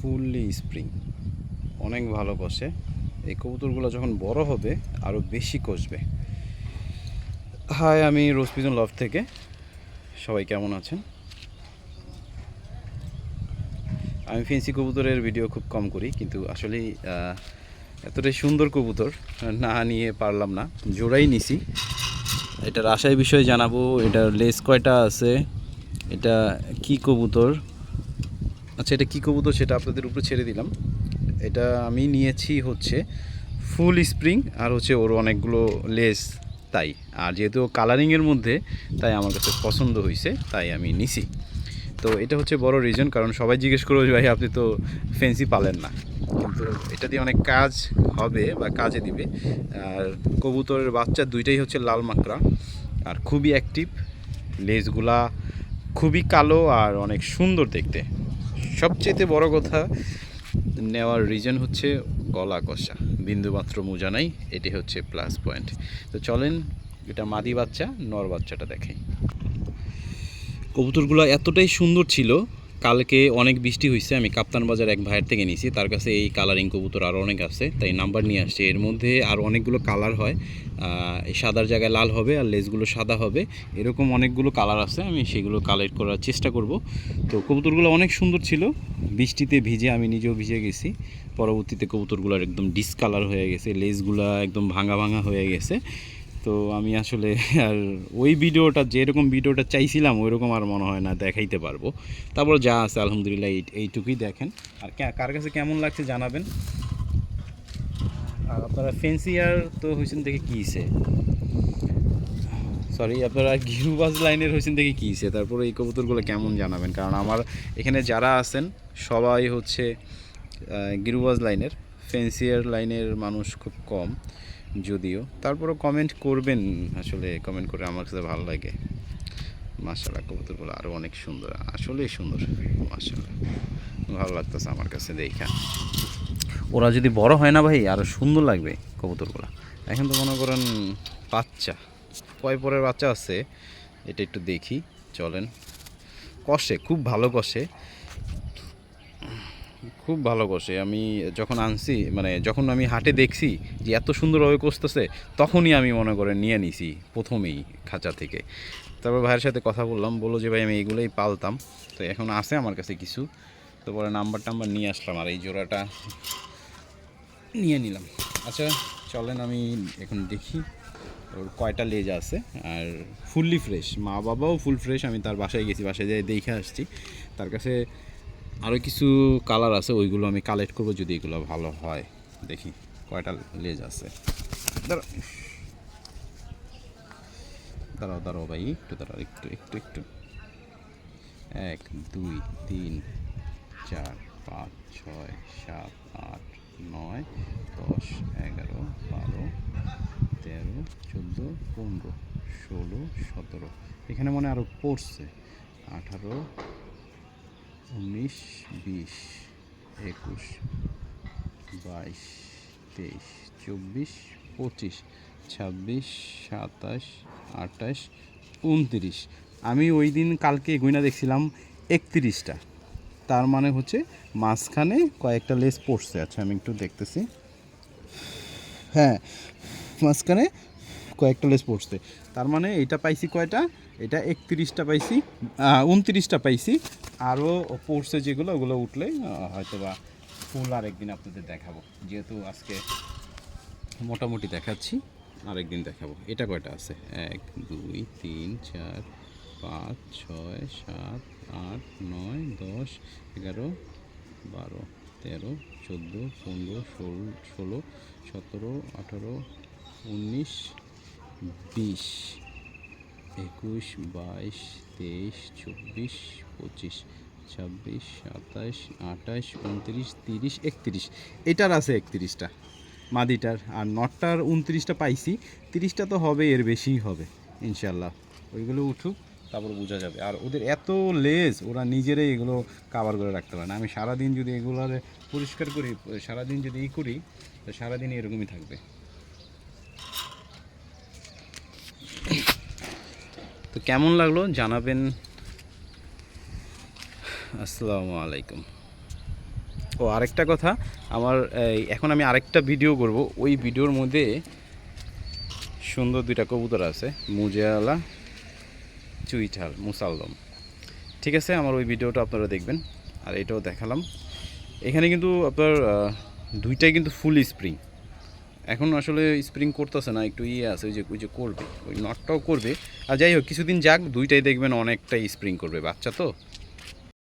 Fully spring. অনেক ভালো কষে। এই কবুতরগুলো যখন বড় হবে আরও বেশি কষবে। হাই, আমি রোজ লভ থেকে। সবাই কেমন আছেন? আমি ফেন্সি কবুতরের ভিডিও খুব কম করি, কিন্তু আসলে এতটাই সুন্দর কবুতর, না নিয়ে পারলাম না, জোড়াই নিছি। এটার আশায় বিষয়ে জানাব এটার লেস কয়টা আছে, এটা কি কবুতর আচ্ছা এটা কি কবুতর সেটা আপনাদের উপরে ছেড়ে দিলাম। এটা আমি নিয়েছি হচ্ছে ফুল স্প্রিং আর হচ্ছে ওর অনেকগুলো লেস তাই। আর যেহেতু কালারিংয়ের মধ্যে, তাই আমার কাছে পছন্দ হয়েছে তাই আমি নিছি। তো এটা হচ্ছে বড় রিজন কারণ সবাই জিজ্ঞেস করবে, ভাই, আপনি তো ফেন্সি পালেন না। কিন্তু এটা দিয়ে অনেক কাজ হবে বা কাজে দিবে। আর কবুতরের বাচ্চা দুইটাই হচ্ছে লাল মাকড়া আর খুবই অ্যাক্টিভ লেজগুলা খুবই কালো আর অনেক সুন্দর দেখতে। সবচেয়ে বড় কথা নেওয়ার রিজন হচ্ছে গলা কষা, বিন্দুমাত্র মোজা নাই, এটি হচ্ছে প্লাস পয়েন্ট তো চলেন, এটা মাদি বাচ্চা, নর বাচ্চাটা দেখাই। কবুতরগুলো এতটাই সুন্দর ছিল কালকে অনেক বৃষ্টি হয়েছে আমি কাপ্তান বাজার এক ভাইয়ের থেকে নিয়েছি তার কাছে এই কালারিং কবুতর আরও অনেক আছে, তাই নাম্বার নিয়ে আসছে। এর মধ্যে আরও অনেকগুলো কালার হয় সাদার জায়গায় লাল হবে আর লেসগুলো সাদা হবে, এরকম অনেকগুলো কালার আছে, আমি সেগুলো কালেক্ট করার চেষ্টা করব। তো কবুতরগুলো অনেক সুন্দর ছিল, বৃষ্টিতে ভিজে আমি নিজেও ভিজে গেছি, পরবর্তীতে কবুতরগুলোর একদম ডিসকালার হয়ে গেছে লেজগুলা একদম ভাঙা ভাঙা হয়ে গেছে। তো আমি আসলে আর ওই ভিডিওটা, যেরকম ভিডিওটা চাইছিলাম ওই রকম আর মনে হয় না দেখাইতে পারব। তারপর যা আছে, আলহামদুলিল্লাহ, এই, এইটুকুই দেখেন। আর কার কাছে কেমন লাগছে জানাবেন। আর আপনারা ফেন্সিয়ার তো হয়েছেন দেখে কী হিসে সরি, আপনারা গিরুবাজ লাইনের হয়েছেন দেখে কী হিসে তারপরে এই কবুতরগুলো কেমন জানাবেন। কারণ আমার এখানে যারা আছেন, সবাই হচ্ছে গিরুবাজ লাইনের ফেন্সিয়ার লাইনের মানুষ খুব কম। যদিও। তারপরে কমেন্ট করবেন, আসলে কমেন্ট করে আমার কাছে ভালো লাগে। মার্শাল্লাহ কবুতরগুলো আরও অনেক সুন্দর, আসলেই সুন্দর মার্শাল্লাহ ভালো লাগতেছে আমার কাছে দেখা। ওরা যদি বড় হয় না ভাই আরও সুন্দর লাগবে কবুতরগুলো। এখন তো মনে করেন বাচ্চা, কয় পরের বাচ্চা আছে, এটা একটু দেখি, চলেন। কষে, খুব ভালো কষে। খুব ভালো কষে। আমি যখন আনছি মানে যখন আমি হাটে দেখছি যে এত সুন্দরভাবে কষতেছে, তখনই আমি মনে করে নিয়ে নিছি প্রথমেই খাঁচা থেকে। তারপর ভাইয়ের সাথে কথা বললাম, বলল যে, ভাই, আমি এইগুলোই পালতাম। তো এখন আছে আমার কাছে কিছু। তো পরে নাম্বার টাম্বার নিয়ে আসলাম আর এই জোড়াটা নিয়ে নিলাম। আচ্ছা চলেন আমি এখন দেখি ওর কয়টা লেজ আছে। আর ফুললি ফ্রেশ, মা বাবাও ফুল ফ্রেশ, আমি তার বাসায় গেছি, বাসায় যাই দেখে আসছি। তার কাছে আরও কিছু কালার আছে, ওইগুলো আমি কালেক্ট করব যদি এগুলো ভালো হয়। দেখি, কয়টা লেজ আছে। দাঁড়াও। দাঁড়াও ভাই, একটু দাঁড়াও, একটু একটু একটু। এক, দুই, তিন, চার, পাঁচ, ছয়, সাত, আট, নয়, দশ, এগারো, বারো, তেরো, চোদ্দ, পনেরো, ষোলো, সতেরো। এখানে মনে আরও পড়ছে। আঠারো উনিশ, বিশ, একুশ, বাইশ, তেইশ, চব্বিশ, পঁচিশ, ছাব্বিশ, সাতাশ, আঠাশ, উনত্রিশ। আমি ওই দিন কালকে গয়না দেখছিলাম একত্রিশটা। তার মানে হচ্ছে মাঝখানে কয়েকটা লেস পড়ছে। আচ্ছা আমি একটু দেখতেছি। হ্যাঁ মাঝখানে কয়েকটা লেস পড়ছে। তার মানে এটা পাইছি কয়টা? এটা একত্রিশটা পাইছি উনত্রিশটা পাইছি। আরও পড়ছে যেগুলো, ওগুলো উঠলে হয়তো বা ফুল আরেকদিন আপনাদের দেখাবো। যেহেতু আজকে মোটামুটি দেখাচ্ছি, আরেকদিন দেখাবো। এটা কয়টা আছে? এক, দুই, তিন, চার, পাঁচ, ছয়, সাত, আট, নয়, দশ, এগারো, বারো, তেরো, চোদ্দ, পনেরো, ষোলো ষোলো, সতেরো, আঠারো, উনিশ, বিশ। একুশ, বাইশ, তেইশ, চব্বিশ, পঁচিশ, ছাব্বিশ, সাতাশ, আঠাশ, উনত্রিশ, তিরিশ, একত্রিশ। এটার আছে একত্রিশটা। মাদিটার। আর নটটার উনত্রিশটা পাইছি। তিরিশটা তো হবে, এর বেশিই হবে ইনশাল্লাহ ওইগুলো উঠুক, তারপর বোঝা যাবে। আর ওদের এত লেজ, ওরা নিজেরাই এগুলো কাভার করে রাখতে পারে না। আমি সারাদিন যদি এগুলোর পরিষ্কার করি, সারাদিন যদি ই করি, তো সারাদিন এরকমই থাকবে। তো কেমন লাগল? জানাবেন। আসসালামু আলাইকুম। ও, আরেকটা কথা, আমার এখন আমি আরেকটা ভিডিও করব। ওই ভিডিওর মধ্যে সুন্দর দুইটা কবুতর আছে মুজিয়ালা চুইঠাল মুসালদম ঠিক আছে, আমার ওই ভিডিওটা আপনারা দেখবেন। আর এটাও দেখালাম। এখানে কিন্তু আপনার দুইটাই কিন্তু ফুল স্প্রিং এখন আসলে স্প্রিং করতেছে না, একটু ইয়ে আছে, ওই যে ওই যে করবে, ওই নটটাও করবে। আর যাই হোক, কিছুদিন যাক, দুইটাই দেখবেন অনেকটাই স্প্রিং করবে, বাচ্চা তো?